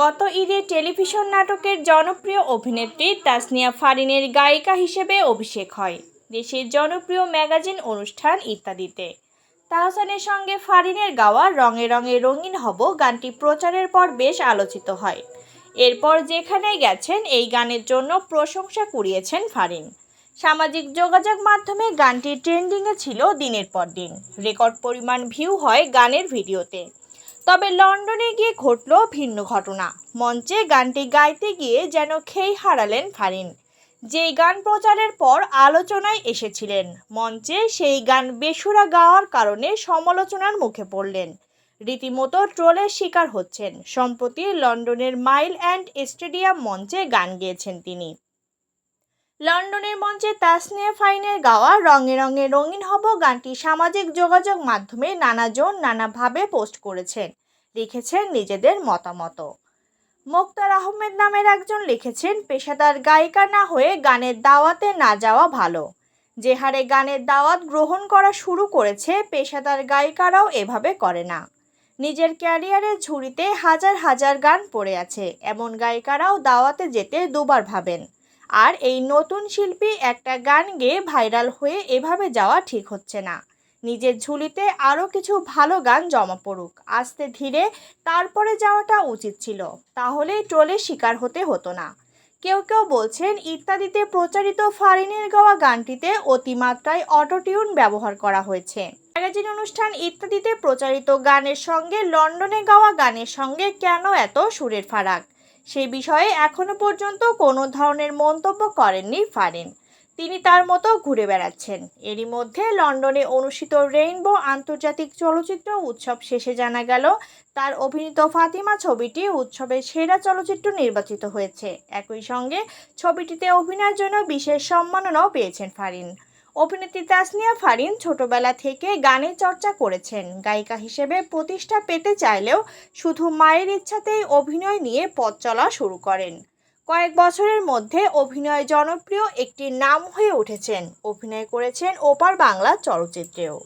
গত ঈদে টেলিভিশন নাটকের জনপ্রিয় অভিনেত্রী তাসনিয়া ফারিনের গায়িকা হিসেবে অভিষেক হয়। দেশের জনপ্রিয় ম্যাগাজিন অনুষ্ঠান ইত্যাদিতে। তাহসানের সঙ্গে ফারিনের গাওয়া রঙে রঙে রঙিন হব গানটি প্রচারের পর বেশ আলোচিত হয়। এরপর যেখানে গেছেন, এই গানের জন্য প্রশংসা কুড়িয়েছেন ফারিন। সামাজিক যোগাযোগ মাধ্যমে গানটি ট্রেন্ডিংয়ে ছিল দিনের পর দিন। রেকর্ড পরিমাণ ভিউ হয় গানের ভিডিওতে। তবে লন্ডনে গিয়ে ঘটল ভিন্ন ঘটনা। মঞ্চে গানটি গাইতে গিয়ে যেন খেই হারালেন ফারিন। যেই গান প্রচারের পর আলোচনায় এসেছিলেন, মঞ্চে সেই গান বেসুরা গাওয়ার কারণে সমালোচনার মুখে পড়লেন। রীতিমতো ট্রোলের শিকার হচ্ছেন। সম্প্রতি লন্ডনের মাইল অ্যান্ড স্টেডিয়াম মঞ্চে গান গেয়েছেন তিনি। লন্ডনের মঞ্চে তাসনিয়া ফাইনের গাওয়া রঙে রঙে রঙিন হব গানটি সামাজিক যোগাযোগ মাধ্যমে নানাজন নানাভাবে পোস্ট করেছেন, লিখেছেন নিজেদের মতামত। মোক্তার আহমেদ নামের একজন লিখেছেন, পেশাদার গায়িকা না হয়ে গানের দাওয়াতে না যাওয়া ভালো। যে হারে গানের দাওয়াত গ্রহণ করা শুরু করেছে, পেশাদার গায়িকারাও এভাবে করে না। নিজের ক্যারিয়ারের ঝুড়িতে হাজার হাজার গান পড়ে আছে। এমন গায়িকারাও দাওয়াতে যেতে দুবার ভাবেন। আর এই নতুন শিল্পী একটা গান গেয়ে ভাইরাল হয়ে এভাবে যাওয়া ঠিক হচ্ছে না। নিজের ঝুলিতে আরও কিছু ভালো গান জমা পড়ুক, আস্তে ধীরে তারপরে যাওয়াটা উচিত ছিল, তাহলেই ট্রোলের শিকার হতে হতো না। কেউ কেউ বলছেন, ইত্যাদিতে প্রচারিত ফারিনের গাওয়া গানটিতে অতিমাত্রায় অটোটিউন ব্যবহার করা হয়েছে। ম্যাগাজিন অনুষ্ঠান ইত্যাদিতে প্রচারিত গানের সঙ্গে লন্ডনে গাওয়া গানের সঙ্গে কেন এত সুরের ফারাক? সে বিষয়ে এখনও পর্যন্ত কোনো ধরনের মন্তব্য করেননি ফারিন। তিনি তার মতো ঘুরে বেড়াচ্ছেন। এরই মধ্যে লন্ডনে অনুষ্ঠিত রেইনবো আন্তর্জাতিক চলচ্চিত্র উৎসব শেষে জানা গেল, তার অভিনীত ফাতিমা ছবিটি উৎসবের সেরা চলচ্চিত্র নির্বাচিত হয়েছে। একই সঙ্গে ছবিটিতে অভিনয়ের জন্য বিশেষ সম্মাননাও পেয়েছেন ফারিন। অভিনেত্রী তাসনিয়া ফারিন ছোটবেলা থেকে গানে চর্চা করেছেন। গায়িকা হিসেবে প্রতিষ্ঠা পেতে চাইলেও শুধু মায়ের ইচ্ছাতেই অভিনয় নিয়ে পথ চলা শুরু করেন। কয়েক বছরের মধ্যে অভিনয় জনপ্রিয় একটি নাম হয়ে উঠেছেন। অভিনয় করেছেন ওপার বাংলা চলচ্চিত্রেও।